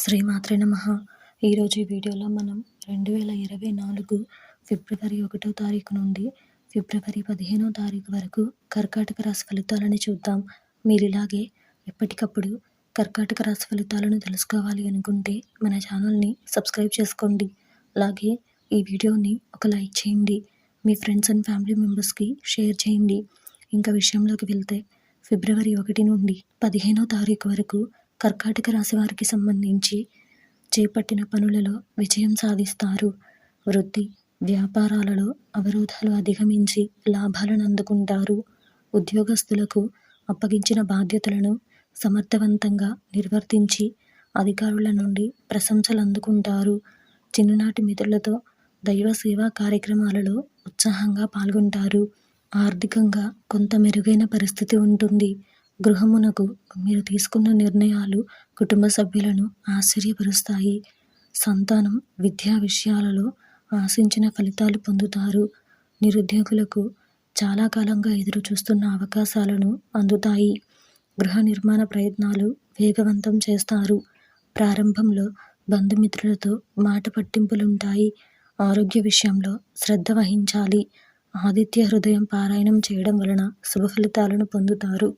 శ్రీమాత్రే నమ. ఈరోజు ఈ వీడియోలో మనం రెండు వేల ఇరవై నాలుగు ఫిబ్రవరి ఒకటో తారీఖు నుండి ఫిబ్రవరి పదిహేనో తారీఖు వరకు కర్కాటక రాశి ఫలితాలని చూద్దాం. మీరు ఇలాగే ఎప్పటికప్పుడు కర్కాటక రాశి ఫలితాలను తెలుసుకోవాలి అనుకుంటే మన ఛానల్ని సబ్స్క్రైబ్ చేసుకోండి. అలాగే ఈ వీడియోని ఒక లైక్ చేయండి. మీ ఫ్రెండ్స్ అండ్ ఫ్యామిలీ మెంబర్స్కి షేర్ చేయండి. ఇంకా విషయంలోకి వెళ్తే ఫిబ్రవరి ఒకటి నుండి పదిహేనో తారీఖు వరకు కర్కాటక రాశి వారికి సంబంధించి చేపట్టిన పనులలో విజయం సాధిస్తారు. వృత్తి వ్యాపారాలలో అవరోధాలు అధిగమించి లాభాలను అందుకుంటారు. ఉద్యోగస్తులకు అప్పగించిన బాధ్యతలను సమర్థవంతంగా నిర్వర్తించి అధికారుల నుండి ప్రశంసలు అందుకుంటారు. చిన్ననాటి మిత్రులతో దైవ సేవా కార్యక్రమాలలో ఉత్సాహంగా పాల్గొంటారు. ఆర్థికంగా కొంత మెరుగైన పరిస్థితి ఉంటుంది. గృహమునకు మీరు తీసుకున్న నిర్ణయాలు కుటుంబ సభ్యులను ఆశ్చర్యపరుస్తాయి. సంతానం విద్యా విషయాలలో ఆశించిన ఫలితాలు పొందుతారు. నిరుద్యోగులకు చాలా కాలంగా ఎదురు చూస్తున్న అవకాశాలను అందుతాయి. గృహ నిర్మాణ ప్రయత్నాలు వేగవంతం చేస్తారు. ప్రారంభంలో బంధుమిత్రులతో మాట పట్టింపులుంటాయి. ఆరోగ్య విషయంలో శ్రద్ధ వహించాలి. ఆదిత్య హృదయం పారాయణం చేయడం వలన శుభ ఫలితాలను పొందుతారు.